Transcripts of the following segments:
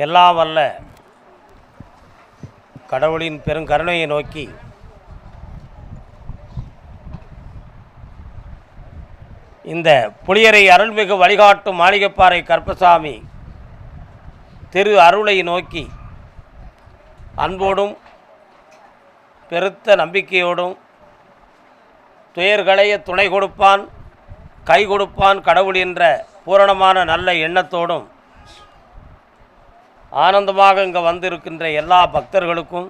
எல்லாம் வல்ல கடவுளின் பெருங்கருணையை நோக்கி இந்த புளியரை அருள்மிகு வழிகாட்டும் மாளிகைப்பாறை கற்பசாமி திரு அருளை நோக்கி அன்போடும் பெருத்த நம்பிக்கையோடும் துயர்களைய துணை கொடுப்பான் கை கொடுப்பான் கடவுள் என்ற பூரணமான நல்ல எண்ணத்தோடும் ஆனந்தமாக இங்கே வந்திருக்கின்ற எல்லா பக்தர்களுக்கும்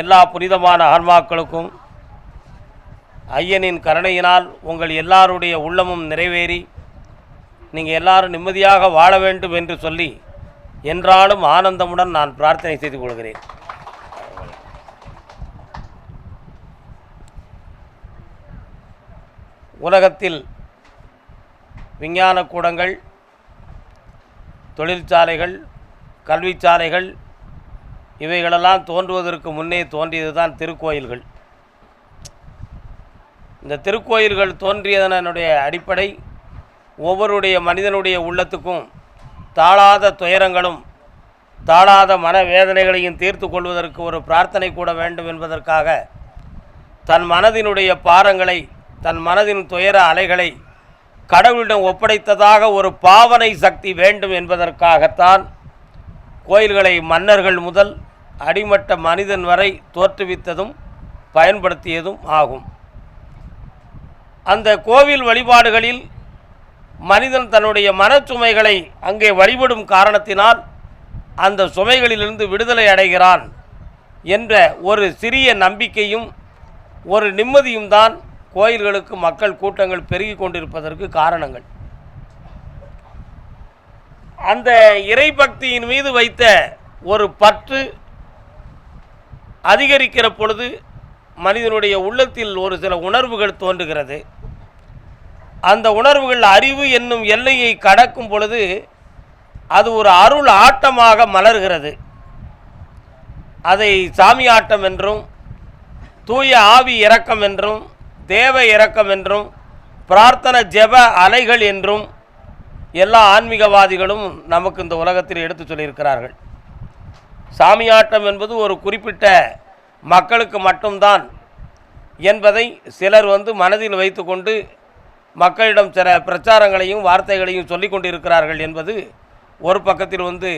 எல்லா புனிதமான ஆன்மாக்களுக்கும் ஐயனின் கருணையினால் உங்கள் எல்லாருடைய உள்ளமும் நிறைவேறி நீங்கள் எல்லாரும் நிம்மதியாக வாழ வேண்டும் என்று சொல்லி என்றாலும் ஆனந்தமுடன் நான் பிரார்த்தனை செய்து கொள்கிறேன். உலகத்தில் விஞ்ஞான கூடங்கள் தொழிற்சாலைகள் கல்விச்சாலைகள் இவைகளெல்லாம் தோன்றுவதற்கு முன்னே தோன்றியது தான் திருக்கோயில்கள். இந்த திருக்கோயில்கள் தோன்றியதனுடைய அடிப்படை ஒவ்வொருடைய மனிதனுடைய உள்ளத்துக்கும் தாழாத துயரங்களும் தாழாத மனவேதனைகளையும் தீர்த்து கொள்வதற்கு ஒரு பிரார்த்தனை கூட வேண்டும் என்பதற்காக தன் மனதினுடைய பாரங்களை தன் மனதின் துயர அலைகளை கடவுளிடம் ஒப்படைத்ததாக ஒரு பாவனை சக்தி வேண்டும் என்பதற்காகத்தான் கோயில்களை மன்னர்கள் முதல் அடிமட்ட மனிதன் வரை தோற்றுவித்ததும் பயன்படுத்தியதும் ஆகும். அந்த கோவில் வழிபாடுகளில் மனிதன் தன்னுடைய மனச்சுமைகளை அங்கே வழிபடும் காரணத்தினால் அந்த சுமைகளிலிருந்து விடுதலை அடைகிறான் என்ற ஒரு சிறிய நம்பிக்கையும் ஒரு நிம்மதியும் தான் கோயில்களுக்கு மக்கள் கூட்டங்கள் பெருகி கொண்டிருப்பதற்கு காரணங்கள். அந்த இறைபக்தியின் மீது வைத்த ஒரு பற்று அதிகரிக்கிற பொழுது மனிதனுடைய உள்ளத்தில் ஒரு சில உணர்வுகள் தோன்றுகிறது. அந்த உணர்வுகள் அறிவு என்னும் எல்லையை கடக்கும் பொழுது அது ஒரு அருள் ஆட்டமாக மலர்கிறது. அதை சாமி ஆட்டம் என்றும் தூய ஆவி இறக்கம் என்றும் தேவ இறக்கம் என்றும் பிரார்த்தன ஜெப அலைகள் என்றும் எல்லா ஆன்மீகவாதிகளும் நமக்கு இந்த உலகத்தில் எடுத்து சொல்லியிருக்கிறார்கள். சாமியாட்டம் என்பது ஒரு குறிப்பிட்ட மக்களுக்கு மட்டும்தான் என்பதை சிலர் வந்து மனதில் வைத்துக்கொண்டு மக்களிடம் சில பிரச்சாரங்களையும் வார்த்தைகளையும் சொல்லி கொண்டிருக்கிறார்கள் என்பது ஒரு பக்கத்தில் வந்து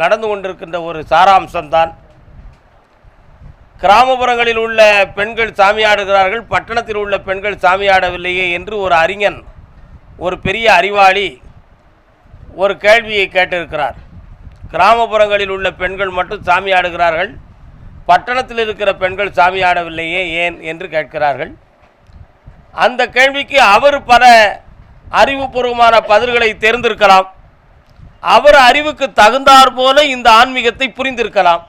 நடந்து கொண்டிருக்கின்ற ஒரு சாராம்சம்தான். கிராமப்புறங்களில் உள்ள பெண்கள் சாமியாடுகிறார்கள் பட்டணத்தில் உள்ள பெண்கள் சாமியாடவில்லையே என்று ஒரு அறிஞன் ஒரு பெரிய அறிவாளி ஒரு கேள்வியை கேட்டிருக்கிறார். கிராமப்புறங்களில் உள்ள பெண்கள் மட்டும் சாமி ஆடுகிறார்கள். பட்டணத்தில் இருக்கிற பெண்கள் சாமி ஆடவில்லையே ஏன் என்று கேட்கிறார்கள். அந்த கேள்விக்கு அவர் பல அறிவுபூர்வமான பதில்களை தெரிந்திருக்கலாம். அவர் அறிவுக்கு தகுந்தாற் போல இந்த ஆன்மீகத்தை புரிந்திருக்கலாம்.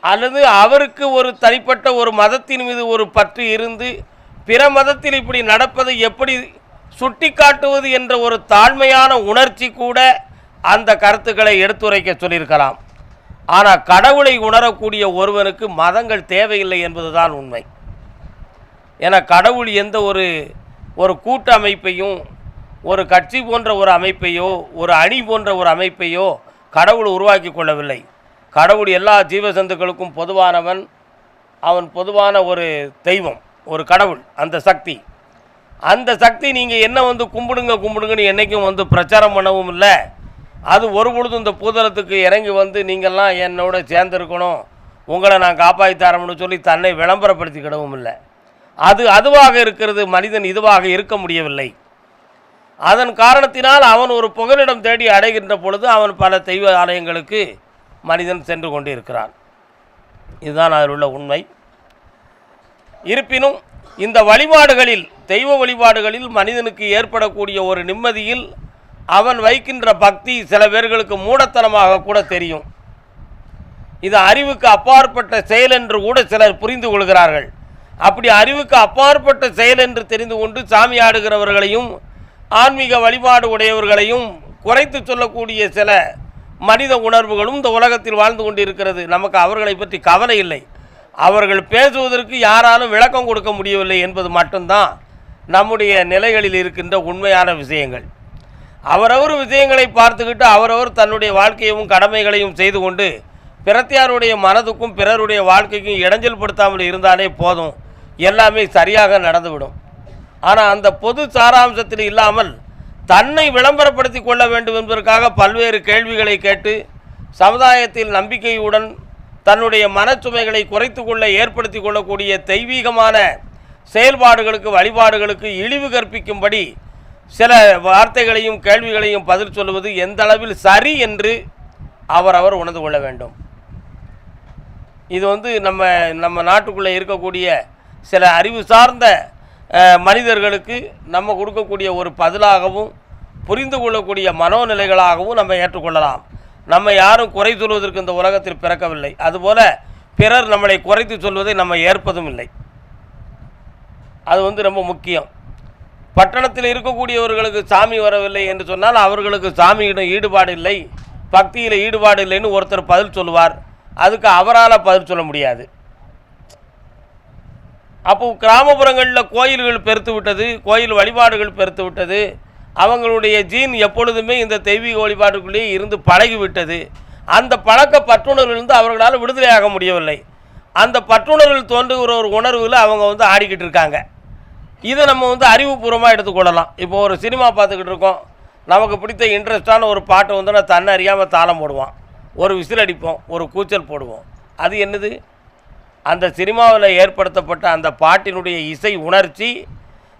அல்லது அவருக்கு ஒரு தனிப்பட்ட ஒரு மதத்தின் மீது ஒரு பற்று இருந்து பிற மதத்தில் இப்படி நடப்பதை எப்படி சுட்டிக்காட்டுவது என்ற ஒரு தாழ்மையான உணர்ச்சி கூட அந்த கருத்துக்களை எடுத்துரைக்க சொல்லியிருக்கலாம். ஆனால் கடவுளை உணரக்கூடிய ஒருவனுக்கு மதங்கள் தேவையில்லை என்பதுதான் உண்மை. என கடவுள் எந்த ஒரு ஒரு கூட்டு அமைப்பையும் ஒரு கட்சி போன்ற ஒரு அமைப்பையோ ஒரு அணி போன்ற ஒரு அமைப்பையோ கடவுள் உருவாக்கி கொள்ளவில்லை. கடவுள் எல்லா ஜீவசந்துக்களுக்கும் பொதுவானவன் அவன் பொதுவான ஒரு தெய்வம் ஒரு கடவுள் அந்த சக்தி. அந்த சக்தி நீங்கள் என்ன வந்து கும்பிடுங்க கும்பிடுங்கன்னு என்றைக்கும் வந்து பிரச்சாரம் பண்ணவும் இல்லை. அது ஒரு பொழுதும் இந்த பூதலத்துக்கு இறங்கி வந்து நீங்கள்லாம் என்னோட சேர்ந்துருக்கணும் உங்களை நான் காப்பாற்றி தரணும்னு சொல்லி தன்னை விளம்பரப்படுத்திக்கிடவும் இல்லை. அது அதுவாக இருக்கிறது மனிதன் இதுவாக இருக்க முடியவில்லை. அதன் காரணத்தினால் அவன் ஒரு புகலிடம் தேடி அடைகின்ற பொழுது அவன் பல தெய்வ ஆலயங்களுக்கு மனிதன் சென்று கொண்டு இருக்கிறான் இதுதான் அதில் உள்ள உண்மை. இருப்பினும் இந்த வழிபாடுகளில் தெய்வ வழிபாடுகளில் மனிதனுக்கு ஏற்படக்கூடிய ஒரு நிம்மதியில் அவன் வைக்கின்ற பக்தி சில பேர்களுக்கு மூடத்தனமாக கூட தெரியும். இது அறிவுக்கு அப்பாற்பட்ட செயல் என்று கூட சிலர் புரிந்து கொள்கிறார்கள். அப்படி அறிவுக்கு அப்பாற்பட்ட செயல் என்று தெரிந்து கொண்டு சாமி ஆடுகிறவர்களையும் ஆன்மீக வழிபாடு உடையவர்களையும் குறைத்து சொல்லக்கூடிய சில மனித உணர்வுகளும் இந்த உலகத்தில் வாழ்ந்து கொண்டிருக்கிறது. நமக்கு அவர்களை பற்றி கவலை இல்லை. அவர்கள் பேசுவதற்கு யாராலும் விளக்கம் கொடுக்க முடியவில்லை என்பது மட்டும்தான் நம்முடைய நிலைகளில் இருக்கின்ற உண்மையான விஷயங்கள். அவரவர் விஷயங்களை பார்த்துக்கிட்டு அவரவர் தன்னுடைய வாழ்க்கையும் கடமைகளையும் செய்து கொண்டு பிறத்தியாருடைய மனதுக்கும் பிறருடைய வாழ்க்கைக்கும் இடைஞ்சல் படுத்தாமல் இருந்தாலே போதும். எல்லாமே சரியாக நடந்துவிடும். ஆனால் அந்த பொது சாராம்சத்தில் இல்லாமல் தன்னை விளம்பரப்படுத்தி கொள்ள வேண்டும் என்பதற்காக பல்வேறு கேள்விகளை கேட்டு சமுதாயத்தில் நம்பிக்கையுடன் தன்னுடைய மனச்சுமைகளை குறைத்து கொள்ள ஏற்படுத்தி கொள்ளக்கூடிய தெய்வீகமான செயல்பாடுகளுக்கு வழிபாடுகளுக்கு இழிவு கற்பிக்கும்படி சில வார்த்தைகளையும் கேள்விகளையும் பதில் சொல்லுவது எந்த அளவில் சரி என்று அவர் அவர் உணர்ந்து கொள்ள வேண்டும். இது வந்து நம்ம நம்ம நாட்டுக்குள்ளே இருக்கக்கூடிய சில அறிவு சார்ந்த மனிதர்களுக்கு நம்ம கொடுக்கக்கூடிய ஒரு பதிலாகவும் புரிந்து கொள்ளக்கூடிய மனோநிலைகளாகவும் நம்ம ஏற்றுக்கொள்ளலாம். நம்ம யாரும் குறை சொல்வதற்கு இந்த உலகத்தில் பிறக்கவில்லை. அதுபோல பிறர் நம்மளை குறைத்து சொல்வதை நம்ம ஏற்பதும் இல்லை. அது வந்து ரொம்ப முக்கியம். பட்டணத்தில் இருக்கக்கூடியவர்களுக்கு சாமி வரவில்லை என்று சொன்னால் அவர்களுக்கு சாமியிடம் ஈடுபாடு இல்லை. பக்தியில் ஈடுபாடு இல்லைன்னு ஒருத்தர் பதில் சொல்லுவார். அதுக்கு அவரால் பதில் சொல்ல முடியாது. அப்போ கிராமப்புறங்களில் கோயில்கள் பெருத்து விட்டது கோயில் வழிபாடுகள் பெருத்து விட்டது. அவங்களுடைய ஜீன் எப்பொழுதுமே இந்த தெய்வீக வழிபாட்டுக்குள்ளேயே இருந்து பழகிவிட்டது. அந்த பழக்க பற்றுணர்விலிருந்து அவர்களால் விடுதலையாக முடியவில்லை. அந்த பற்றுணர்வில் தோன்றுகிற ஒரு உணர்வில் அவங்க வந்து ஆடிக்கிட்டு இருக்காங்க. இதை நம்ம வந்து அறிவுபூர்வமாக எடுத்துக்கொள்ளலாம் இப்போ ஒரு சினிமா பார்த்துக்கிட்டு இருக்கோம். நமக்கு பிடித்த இன்ட்ரெஸ்டான ஒரு பாட்டை வந்து நான் தன்னை அறியாமல் தாளம் போடுவான். ஒரு விசில் அடிப்போம் ஒரு கூச்சல் போடுவோம். அது என்னது? அந்த சினிமாவில் ஏற்படுத்தப்பட்ட அந்த பாட்டினுடைய இசை உணர்ச்சி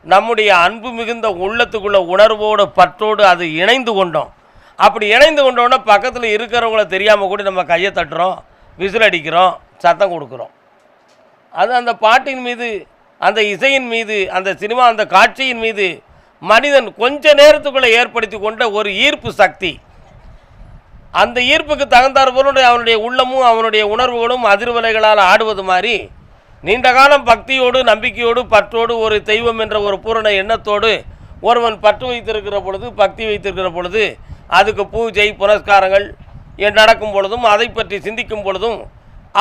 நம்முடைய அன்பு மிகுந்த உள்ளத்துக்குள்ள உணர்வோடு பற்றோடு அது இணைந்து கொண்டோம். அப்படி இணைந்து கொண்டோன்னா பக்கத்தில் இருக்கிறவங்கள தெரியாமல் கூட நம்ம கையை தட்டுறோம் விசில் அடிக்கிறோம் சத்தம் கொடுக்குறோம். அது அந்த பாட்டின் மீது அந்த இசையின் மீது அந்த சினிமா அந்த காட்சியின் மீது மனிதன் கொஞ்ச நேரத்துக்குள்ளே ஏற்படுத்தி கொண்ட ஒரு ஈர்ப்பு சக்தி. அந்த ஈர்ப்புக்கு தகுந்தாற் அவனுடைய உள்ளமும் அவனுடைய உணர்வுகளும் அதிர்வலைகளால் ஆடுவது மாதிரி நீண்ட காலம் பக்தியோடு நம்பிக்கையோடு பற்றோடு ஒரு தெய்வம் என்ற ஒரு பூரண எண்ணத்தோடு ஒருவன் பற்று வைத்திருக்கிற பொழுது பக்தி வைத்திருக்கிற பொழுது அதுக்கு பூஜை புனஸ்காரங்கள் நடக்கும் பொழுதும் அதை பற்றி சிந்திக்கும் பொழுதும்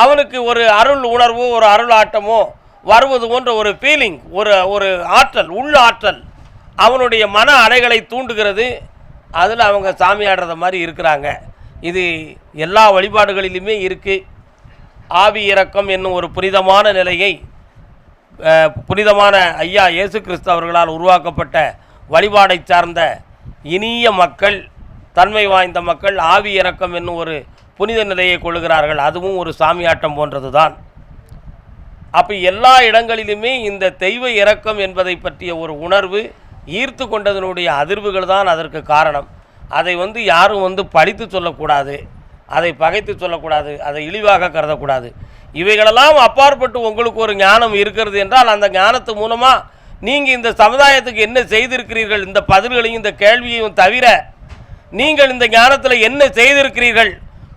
அவனுக்கு ஒரு அருள் உணர்வோ ஒரு அருள் ஆட்டமோ வருவது போன்ற ஒரு ஃபீலிங் ஒரு ஒரு ஆற்றல் உள் ஆற்றல் அவனுடைய மன அலைகளை தூண்டுகிறது. அதில் அவங்க சாமி ஆடுறத மாதிரி இருக்கிறாங்க. இது எல்லா வழிபாடுகளிலுமே இருக்குது ஆவி இறக்கம் என்னும் ஒரு புனிதமான நிலையை புனிதமான ஐயா இயேசு கிறிஸ்து அவர்களால் உருவாக்கப்பட்ட வழிபாடை சார்ந்த இனிய மக்கள் தன்மை வாய்ந்த மக்கள் ஆவி இறக்கம் என்னும் ஒரு புனித நிலையை கொள்கிறார்கள் அதுவும் ஒரு சாமியாட்டம் போன்றது தான் அப்போ எல்லா இடங்களிலுமே இந்த தெய்வ இறக்கம் என்பதை பற்றிய ஒரு உணர்வு ஈர்த்து கொண்டதனுடைய அதிர்வுகள் தான் அதற்கு காரணம். அதை வந்து யாரும் வந்து படித்து சொல்லக்கூடாது. அதை பகைத்து சொல்லக்கூடாது அதை இழிவாக கருதக்கூடாது. இவைகளெல்லாம் அப்பாற்பட்டு உங்களுக்கு ஒரு ஞானம் இருக்கிறது என்றால் அந்த ஞானத்து மூலமாக நீங்கள் இந்த சமுதாயத்துக்கு என்ன செய்திருக்கிறீர்கள் இந்த பதில்களையும் இந்த கேள்வியையும் தவிர நீங்கள் இந்த ஞானத்தில் என்ன செய்திருக்கிறீர்கள்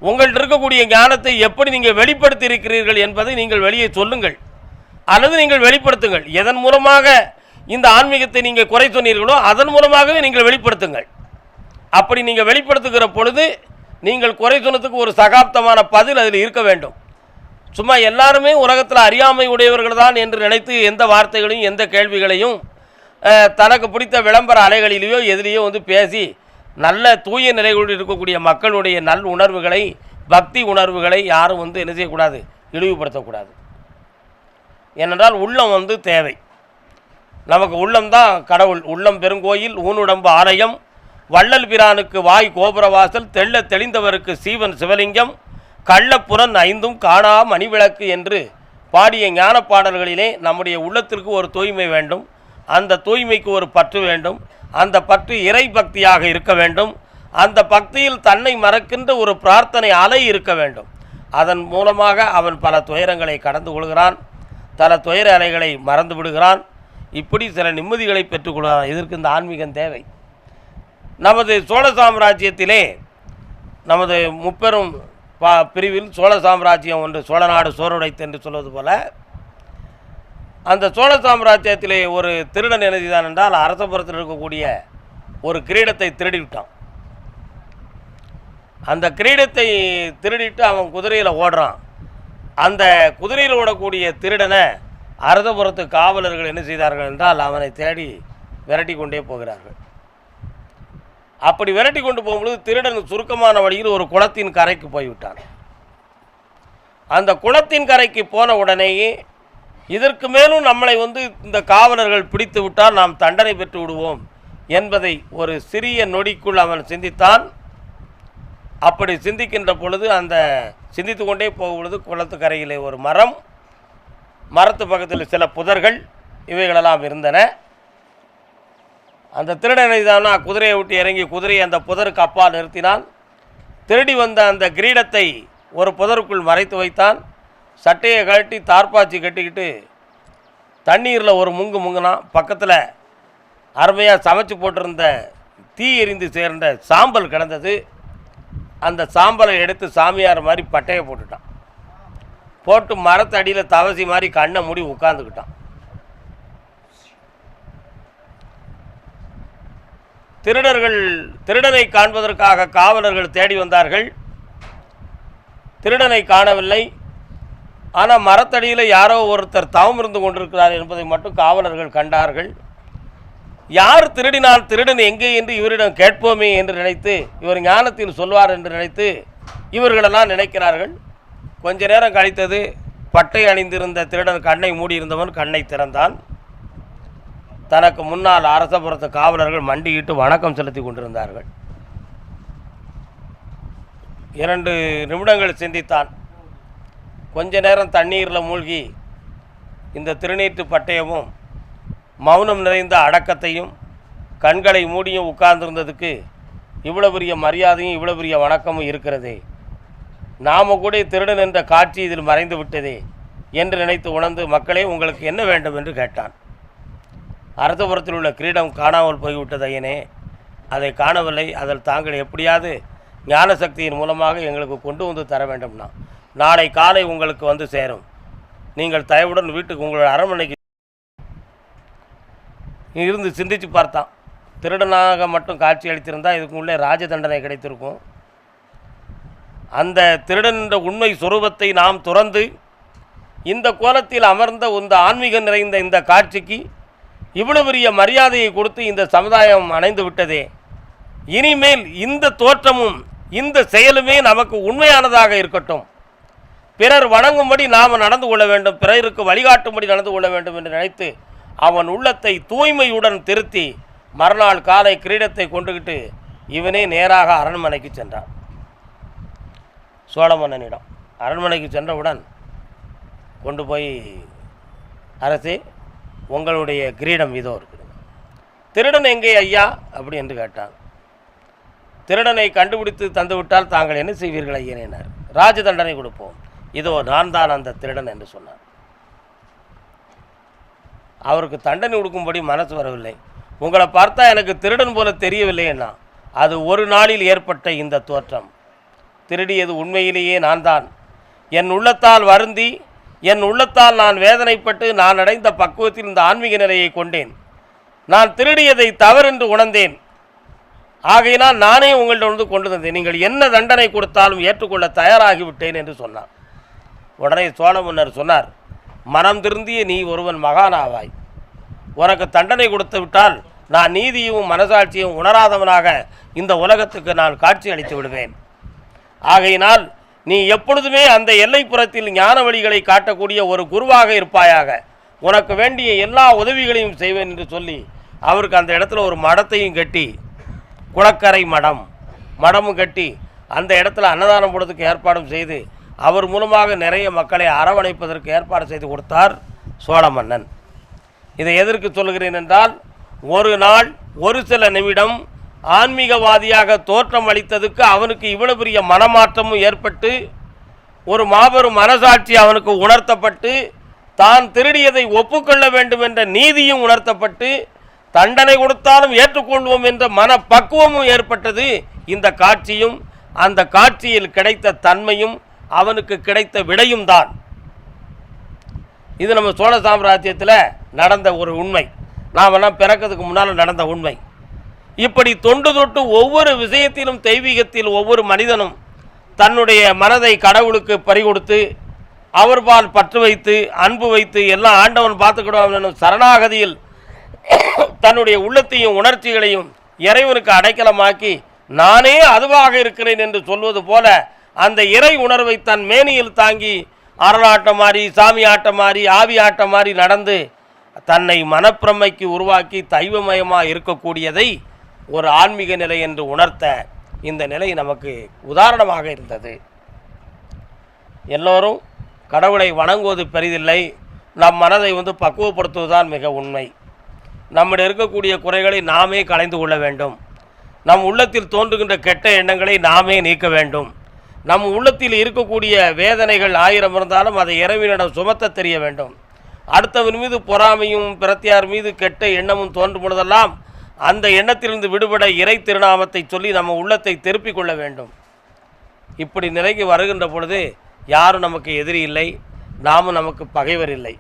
உங்கள்கிட்ட இருக்கக்கூடிய ஞானத்தை எப்படி நீங்கள் வெளிப்படுத்தி இருக்கிறீர்கள் என்பதை நீங்கள் வெளியே சொல்லுங்கள். அல்லது நீங்கள் வெளிப்படுத்துங்கள். எதன் மூலமாக இந்த ஆன்மீகத்தை நீங்கள் குறை சொன்னீர்களோ அதன் மூலமாகவே நீங்கள் வெளிப்படுத்துங்கள். அப்படி நீங்கள் வெளிப்படுத்துகிற பொழுது நீங்கள் குறை சொன்னதுக்கு ஒரு சகாப்தமான பதில் அதில் இருக்க வேண்டும். சும்மா எல்லாருமே உலகத்தில் அறியாமை உடையவர்கள் தான் என்று நினைத்து எந்த வார்த்தைகளையும் எந்த கேள்விகளையும் தனக்கு பிடித்த விளம்பர அலைகளிலேயோ எதிலேயோ வந்து பேசி நல்ல தூய நிலைகளில் இருக்கக்கூடிய மக்களுடைய நல் உணர்வுகளை பக்தி உணர்வுகளை யாரும் வந்து என்ன செய்யக்கூடாது? இழிவுபடுத்தக்கூடாது. ஏனென்றால் உள்ளம் வந்து தேவை. நமக்கு உள்ளம்தான் கடவுள். உள்ளம் பெருங்கோயில் ஊனுடம்பு ஆலயம் வள்ளல் பிரானுக்கு வாய் கோபுரவாசல் தெள்ள தெளிந்தவருக்கு சீவன் சிவலிங்கம் கள்ளப்புறன் ஐந்தும் காணா மணிவிளக்கு என்று பாடிய ஞான பாடல்களிலே நம்முடைய உள்ளத்திற்கு ஒரு தூய்மை வேண்டும். அந்த தூய்மைக்கு ஒரு பற்று வேண்டும். அந்த பற்று இறை பக்தியாக இருக்க வேண்டும். அந்த பக்தியில் தன்னை மறக்கின்ற ஒரு பிரார்த்தனை அலை இருக்க வேண்டும். அதன் மூலமாக அவன் பல துயரங்களை கடந்து கொள்கிறான். பல துயர அலைகளை மறந்து விடுகிறான் இப்படி சில நிம்மதிகளை பெற்றுக்கொள்கிறான். இதற்கு இந்த ஆன்மீகம் தேவை. நமது சோழ சாம்ராஜ்யத்திலே நமது முப்பெரும் பா பிரிவில் சோழ சாம்ராஜ்யம் ஒன்று சோழ நாடு சோறுடைத்து என்று சொல்வது போல அந்த சோழ சாம்ராஜ்யத்திலே ஒரு திருடன் என்ன செய்தான் என்றால் அரசபுரத்தில் இருக்கக்கூடிய ஒரு கிரீடத்தை திருடி விட்டான் அந்த கிரீடத்தை திருடிட்டு அவன் குதிரையில் ஓடுறான். அந்த குதிரையில் ஓடக்கூடிய திருடனை அரசபுரத்து காவலர்கள் என்ன செய்தார்கள் என்றால் அவனை தேடி விரட்டி கொண்டே போகிறார்கள். அப்படி விரட்டி கொண்டு போகும்பொழுது திருடன் சுருக்கமான வழியில் ஒரு குளத்தின் கரைக்கு போய்விட்டான். அந்த குளத்தின் கரைக்கு போன உடனேயே இதற்கு மேலும் நம்மளை வந்து இந்த காவலர்கள் பிடித்து விட்டால் நாம் தண்டனை பெற்று விடுவோம் என்பதை ஒரு சிறிய நொடிக்குள் அவன் சிந்தித்தான். அப்படி சிந்திக்கின்ற பொழுது அந்த சிந்தித்து கொண்டே போகும் பொழுது குளத்து கரையிலே ஒரு மரம் மரத்து பக்கத்தில் சில புதர்கள் இவைகளெல்லாம் இருந்தன. அந்த திருடனை தானா குதிரையை விட்டு இறங்கி குதிரையை அந்த புதருக்கு அப்பால் நிறுத்தினான். திருடி வந்த அந்த கிரீடத்தை ஒரு புதருக்குள் மறைத்து வைத்தான். சட்டையை கழட்டி தார்பாச்சி கட்டிக்கிட்டு தண்ணீரில் ஒரு முங்கு முங்குனான். பக்கத்தில் அருமையாக சமைச்சு போட்டிருந்த தீ எரிந்து சேர்ந்த சாம்பல் கிடந்தது. அந்த சாம்பலை எடுத்து சாமியார் மாதிரி பட்டையை போட்டுட்டான். போட்டு மரத்தடியில் தவசி மாதிரி கண்ணை மூடி உட்காந்துக்கிட்டான் திருடர்கள் திருடனை காண்பதற்காக காவலர்கள் தேடி வந்தார்கள். திருடனை காணவில்லை. ஆனால் மரத்தடியில் யாரோ ஒருத்தர் தவம் இருந்து கொண்டிருக்கிறார் என்பதை மட்டும் காவலர்கள் கண்டார்கள். யார் திருடினால் திருடன் எங்கே என்று இவரிடம் கேட்போமே என்று நினைத்து இவர் ஞானத்தில் சொல்வார் என்று நினைத்து இவர்களெல்லாம் நினைக்கிறார்கள். கொஞ்ச நேரம் கழித்தது பட்டை அணிந்திருந்த திருடன் கண்ணை மூடியிருந்தவன் கண்ணை திறந்தான். தனக்கு முன்னால் அரசபுரத்து காவலர்கள் மண்டியிட்டு வணக்கம் செலுத்தி கொண்டிருந்தார்கள். இரண்டு நிமிடங்கள் சிந்தித்தான். கொஞ்ச நேரம் தண்ணீரில் மூழ்கி இந்த திருநீற்று பட்டயமும் மௌனம் நிறைந்த அடக்கத்தையும் கண்களை மூடியும் உட்கார்ந்திருந்ததுக்கு இவ்வளோ பெரிய மரியாதையும் இவ்வளோ பெரிய வணக்கமும் இருக்கிறதே. நாம கூட திருடன் என்ற காட்சி இதில் மறைந்து விட்டதே என்று நினைத்து உணர்ந்து மக்களே உங்களுக்கு என்ன வேண்டும்? என்று கேட்டான். அரசபுரத்தில் உள்ள கிரீடம் காணாமல் போய்விட்டது ஐயனே. அதை காணவில்லை அதில் தாங்கள் எப்படியாவது ஞான சக்தியின் மூலமாக எங்களுக்கு கொண்டு வந்து தர வேண்டும்னா. நாளை காலை உங்களுக்கு வந்து சேரும். நீங்கள் தயவுடன் வீட்டுக்கு உங்களோட அரண்மனைக்கு இருந்து சிந்தித்து பார்த்தான். திருடனாக மட்டும் காட்சி அளித்திருந்தால் இதுக்கு உள்ளே ராஜ தண்டனை கிடைத்திருக்கும். அந்த திருடன் என்ற உண்மை சுரூபத்தை நாம் துறந்து இந்த கோலத்தில் அமர்ந்த இந்த ஆன்மீகம் நிறைந்த இந்த காட்சிக்கு இவ்வளவு பெரிய மரியாதையை கொடுத்து இந்த சமுதாயம் அணைந்து விட்டதே. இனிமேல் இந்த தோற்றமும் இந்த செயலுமே நமக்கு உண்மையானதாக இருக்கட்டும். பிறர் வணங்கும்படி நாம் நடந்து கொள்ள வேண்டும் பிறருக்கு வழிகாட்டும்படி நடந்து கொள்ள வேண்டும் என்று நினைத்து அவன் உள்ளத்தை தூய்மையுடன் திருத்தி மறுநாள் காலை கிரீடத்தை கொண்டுகிட்டு இவனே நேராக அரண்மனைக்கு சென்றான். சோழ மன்னனிடம் அரண்மனைக்கு சென்றவுடன் கொண்டு போய் அரசே உங்களுடைய கிரீடம் இதோ இருக்குது. திருடன் எங்கே ஐயா? அப்படி என்று கேட்டான். திருடனை கண்டுபிடித்து தந்துவிட்டால் தாங்கள் என்ன செய்வீர்கள் ஐயனார் ராஜ தண்டனை கொடுப்போம். இதோ நான் தான் அந்த திருடன் என்று சொன்னார் அவருக்கு தண்டனை கொடுக்கும்படி மனசு வரவில்லை. உங்களை பார்த்தா எனக்கு திருடன் போல தெரியவில்லைன்னா அது ஒரு நாளில் ஏற்பட்ட இந்த தோற்றம். திருடியது உண்மையிலேயே நான் தான் என் உள்ளத்தால் வருந்தி என் உள்ளத்தால் நான் வேதனைப்பட்டு நான் அடைந்த பக்குவத்தில் இந்த ஆன்மீக நிலையை கொண்டேன். நான் திருடியதை தவறென்று உணர்ந்தேன். ஆகையினால் நானே உங்கள்கிட்ட வந்து கொண்டு வந்தேன். நீங்கள் என்ன தண்டனை கொடுத்தாலும் ஏற்றுக்கொள்ள தயாராகிவிட்டேன் என்று சொன்னான் உடனே சோழ மன்னர் சொன்னார் மனம் திருந்திய நீ ஒருவன் மகானாவாய். உனக்கு தண்டனை கொடுத்து விட்டால் நான் நீதியும் மனசாட்சியும் உணராதவனாக இந்த உலகத்துக்கு நான் காட்சி அளித்து விடுவேன். ஆகையினால் நீ எப்பொழுதுமே அந்த எல்லைப்புறத்தில் ஞான வழிகளை காட்டக்கூடிய ஒரு குருவாக இருப்பாயாக. உனக்கு வேண்டிய எல்லா உதவிகளையும் செய்வேன் என்று சொல்லி அவருக்கு அந்த இடத்துல ஒரு மடத்தையும் கட்டி குளக்கரை மடம் மடமும் கட்டி அந்த இடத்துல அன்னதானம் போடுறதுக்கு ஏற்பாடும் செய்து அவர் மூலமாக நிறைய மக்களை அரவணைப்பதற்கு ஏற்பாடு செய்து கொடுத்தார் சோழ மன்னன் இதை எதற்கு சொல்கிறேன் என்றால் ஒரு நாள் ஒரு சில நிமிடம் ஆன்மீகவாதியாக தோற்றம் அளித்ததுக்கு அவனுக்கு இவ்வளவு பெரிய மனமாற்றமும் ஏற்பட்டு ஒரு மாபெரும் மனசாட்சி அவனுக்கு உணர்த்தப்பட்டு தான் திருடியதை ஒப்புக்கொள்ள வேண்டும் என்ற நீதியும் உணர்த்தப்பட்டு தண்டனை கொடுத்தாலும் ஏற்றுக்கொள்வோம் என்ற மனப்பக்குவமும் ஏற்பட்டது. இந்த காட்சியும் அந்த காட்சியில் கிடைத்த தன்மையும் அவனுக்கு கிடைத்த விடையும் தான். இது நம்ம சோழ சாம்ராஜ்யத்தில் நடந்த ஒரு உண்மை. நாமெல்லாம் பிறக்கிறதுக்கு முன்னால் நடந்த உண்மை. இப்படி தொண்டு தொட்டு ஒவ்வொரு விஷயத்திலும் தெய்வீகத்தில் ஒவ்வொரு மனிதனும் தன்னுடைய மனதை கடவுளுக்கு பறிகொடுத்து அவர்பால் பற்று வைத்து அன்பு வைத்து எல்லாம் ஆண்டவன் பார்த்துக்கிடுவான். எனும் சரணாகதியில் தன்னுடைய உள்ளத்தையும் உணர்ச்சிகளையும் இறைவனுக்கு அடைக்கலமாக்கி நானே அதுவாக இருக்கிறேன் என்று சொல்வது போல அந்த இறை உணர்வை தன் மேனியில் தாங்கி அரணாட்டம் மாறி சாமி ஆட்டம் மாறி ஆவி ஆட்டம் மாறி நடந்து தன்னை மனப்பிரமைக்கு உருவாக்கி தெய்வமயமாக இருக்கக்கூடியதை ஒரு ஆன்மீக நிலை என்று உணர்த்த இந்த நிலை நமக்கு உதாரணமாக இருந்தது. எல்லோரும் கடவுளை வணங்குவது பெரிதில்லை. நம் மனதை வந்து பக்குவப்படுத்துவதுதான் மிக உண்மை. நம்மிடம் இருக்கக்கூடிய குறைகளை நாமே களைந்து கொள்ள வேண்டும். நம் உள்ளத்தில் தோன்றுகின்ற கெட்ட எண்ணங்களை நாமே நீக்க வேண்டும். நம் உள்ளத்தில் இருக்கக்கூடிய வேதனைகள் ஆயிரம் இருந்தாலும் அதை இறைவனிடம் சுமத்த தெரிய வேண்டும். அடுத்தவன் மீது பொறாமையும் பிரத்தியார் மீது கெட்ட எண்ணமும் தோன்றும் பொழுதெல்லாம் அந்த எண்ணத்திலிருந்து விடுபட இறை திருநாமத்தை சொல்லி நம்ம உள்ளத்தை திருப்பிக் கொள்ள வேண்டும். இப்படி நிலைக்கு வருகின்ற பொழுது யாரும் நமக்கு எதிரி இல்லை நாமும் நமக்கு பகைவர் இல்லை.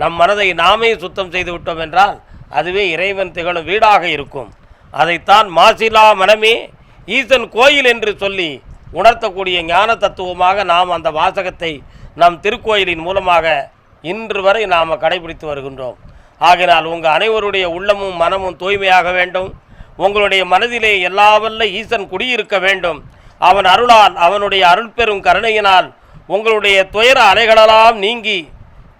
நம் மனதை நாமே சுத்தம் செய்து விட்டோம் என்றால் அதுவே இறைவன் திகழும் வீடாக இருக்கும். அதைத்தான் மாசிலா மனமே ஈசன் கோயில் என்று சொல்லி உணர்த்தக்கூடிய ஞான தத்துவமாக நாம் அந்த வாசகத்தை நம் திருக்கோயிலின் மூலமாக இன்று வரை நாம் கடைபிடித்து வருகின்றோம். ஆகினால் உங்கள் அனைவருடைய உள்ளமும் மனமும் தூய்மையாக வேண்டும். உங்களுடைய மனதிலே எல்லாவல்ல ஈசன் குடியிருக்க வேண்டும். அவன் அருளால் அவனுடைய அருள் பெறும் கருணையினால் உங்களுடைய துயர அலைகளெல்லாம் நீங்கி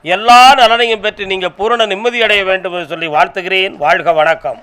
எல்லா நலனையும் பெற்று நீங்கள் பூரண நிம்மதியடைய வேண்டும் என்று சொல்லி வாழ்த்துகிறேன். வாழ்க வணக்கம்.